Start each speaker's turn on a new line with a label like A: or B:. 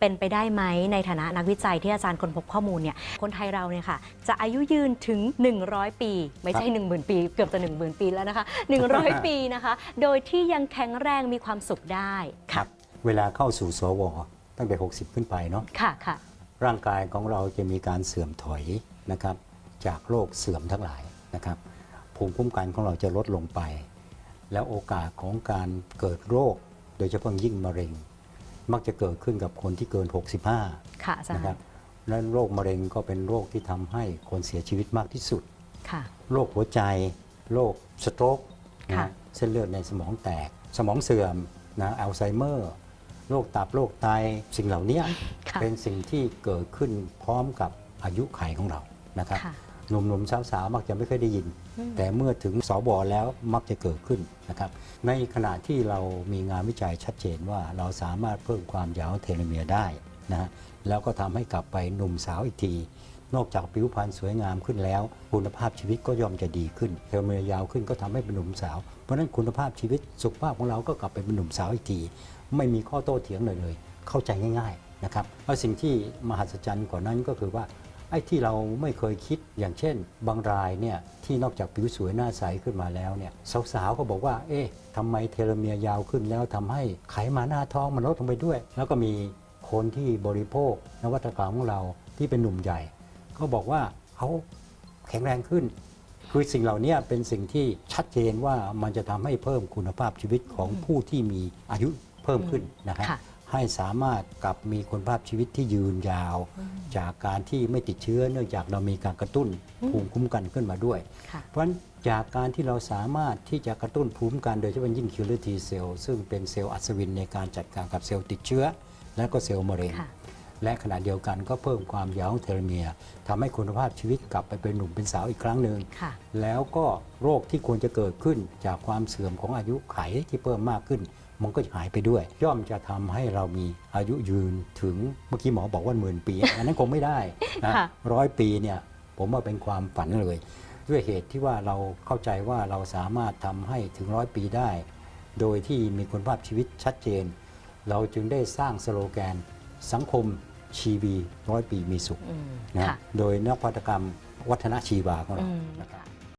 A: เป็นไปได้ไหมในฐานะนักวิจัยที่อาจารย์คนพบข้อมูลเนี่ยคนไทยเราเนี่ยค่ะจะอายุยืนถึง 100 ปี ไม่ใช่ 10,000 ปี เกือบจะ 10,000 ปีแล้วนะคะ 100 ปีนะคะ โดยที่ยังแข็งแรงมีความสุขได้
B: ครับ เวลาเข้าสู่สวตั้งแต่ 60 ขึ้นไปเนาะ
A: ค่ะค่ะ
B: ร่างกายของเราจะมีการเสื่อมถอยนะครับ จากโรคเสื่อมทั้งหลายนะครับภูมิคุ้มกันของเราจะลดลงไป แล้วโอกาสของการเกิดโรค โดยเฉพาะยิ่งมะเร็ง มักจะเกิดขึ้นกับคนที่เกิน 65
A: ค่ะอาจาร
B: นะ
A: ย์
B: ครับและโรคมะเร็งก็เป็นโรคที่ทำให้คนเสียชีวิตมากที่สุด
A: ค่ะ
B: โรคหัวใจโรคสโตรกนะ
A: ค่ะ
B: ฮะเส้นเลือดในสมองแตก สมองเสื่อมนะอัลไซเมอร์โรคตับโรคไตสิ่งเหล่านี้
A: ค่ะ
B: เป็นสิ่งที่เกิดขึ้นพร้อมกับอายุไขของเรานะครับ
A: ค่ะ
B: หนุ่มๆสาวๆมักจะไม่เคยได้ยิน
A: อืม
B: แต่เมื่อถึงสบแล้วมักจะเกิดขึ้นนะครับในขณะที่เรามีงานวิจัยชัดเจนว่าเราสามารถเพิ่มความยาวเทโลเมียร์ได้นะฮะแล้วก็ทำให้กลับไปหนุ่มสาวอีกที นอกจากผิวพรรณสวยงามขึ้นแล้ว คุณภาพชีวิตก็ย่อมจะดีขึ้นเทโลเมียร์ยาวขึ้นก็ทำให้เป็นหนุ่มสาว เพราะฉะนั้นคุณภาพชีวิตสุขภาพของเราก็กลับไปเป็นหนุ่มสาวอีกที ไม่มีข้อโต้เถียงเลยเลย เข้าใจง่าย ๆนะครับแล้วสิ่งที่มหัศจรรย์กว่านั้นก็คือว่า ไอ้ที่เราไม่เคยคิดอย่างเช่น บางรายเนี่ยที่นอกจากผิวสวยหน้าใสขึ้นมาแล้วเนี่ยสาวๆก็บอกว่า เอ๊ะทำไมเทโลเมียร์ยาวขึ้นแล้วทำให้ไขมันหน้าท้องมันลดลงไปด้วย แล้วก็มีคนที่บริโภค นวัตกรรมของเราที่เป็นหนุ่มใหญ่ ก็บอกว่าเขาแข็งแรงขึ้น คือสิ่งเหล่านี้เป็นสิ่งที่ชัดเจนว่ามันจะทำให้เพิ่มคุณภาพชีวิตของผู้ที่มีอายุเพิ่มขึ้นนะครับ ให้สามารถกลับมีคุณภาพชีวิตที่ยืนยาว จากการที่ไม่ติดเชื้อเนื่องจากเรามีการกระตุ้นภูมิคุ้มกันขึ้นมาด้วย
A: ค่ะ
B: เพราะฉะนั้นจากการที่เราสามารถที่จะกระตุ้นภูมิคุ้มกันโดยเฉพาะยิ่งคิลเลอร์ทีเซลล์ซึ่งเป็นเซลล์อัศวินในการจัดการกับเซลล์ติดเชื้อ และก็เซลล์มะเร็ง
A: ค่ะ
B: และขณะเดียวกันก็เพิ่มความยาวของเทโลเมียร์ทำให้คุณภาพชีวิตกลับไปเป็นหนุ่มเป็นสาวอีกครั้งหนึ่ง
A: ค่ะ
B: แล้วก็โรคที่ควรจะเกิดขึ้นจากความเสื่อมของอายุไขที่เพิ่มมากขึ้น มันก็จะหายไปด้วย ย่อมจะทำให้เรามีอายุยืนถึงเมื่อกี้หมอบอกว่าหมื่นปี อันนั้นคงไม่ได้นะ
A: ค่ะ
B: ร้อยปีเนี่ยผมว่าเป็นความฝันเลย ด้วยเหตุที่ว่าเราเข้าใจว่าเราสามารถทำให้ถึงร้อยปีได้ โดยที่มีคุณภาพชีวิตชัดเจน เราจึงได้สร้างสโลแกนสังคม ชีวีร้อยปีมีสุข
A: อืม
B: นะ
A: ค่ะ
B: โดยนักพัฒกรรมวัฒนชีวาของเรา
A: อืม
B: นะครับ